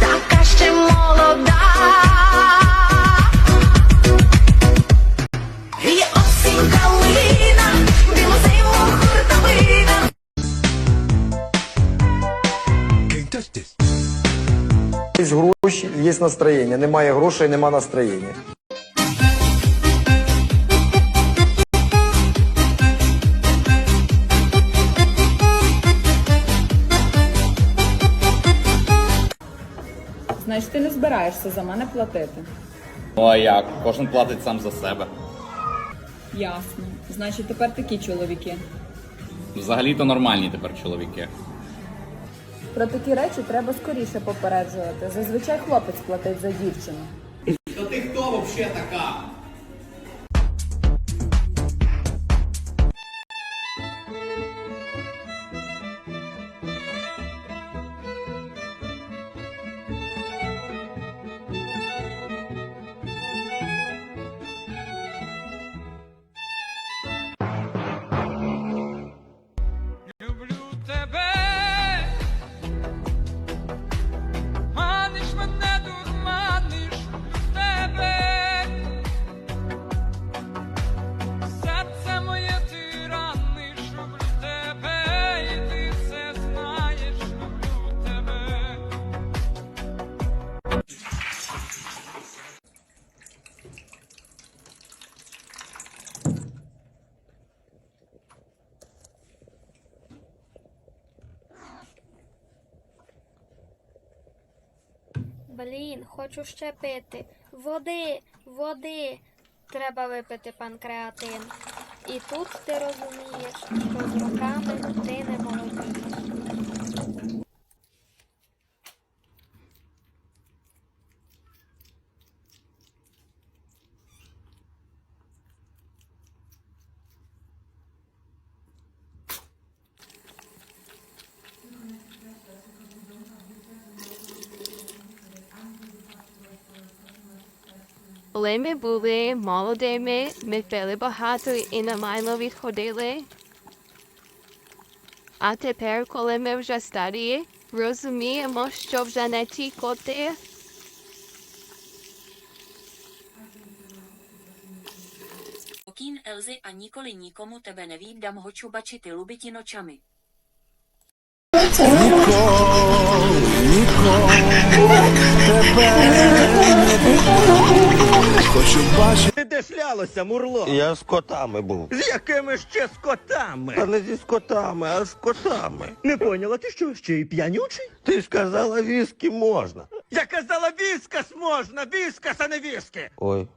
Така ще молода. І осінь калина, білозима хуртовина. Є гроші, є настроєння. Немає грошей, нема настроєння. Значить, ти не збираєшся за мене платити. Ну а як? Кожен платить сам за себе. Ясно. Значить, тепер такі чоловіки. Взагалі-то нормальні тепер чоловіки. Про такі речі треба скоріше попереджувати. Зазвичай хлопець платить за дівчину. Та ти хто взагалі така? Блін, хочу ще пити. Води, води. Треба випити панкреатин. І тут ти розумієш, що з роками ти не молодієш. Коли ми були молодими, ми пили багато і на майло відходили. А тепер, коли ми вже старі, розуміємо, що вже не ті коти. Okýn Elzy a nikoli nikomu tebe nevídam ho čubačity lubiti nočami. Ти де шлялося, мурло? Я з котами був. З якими ще з котами? Та не зі скотами, а з котами. Не поняла, ти що, ще й п'янючий? Ти ж казала, віскі можна. Я казала, віскас можна, віскас, а не віскі. Ой.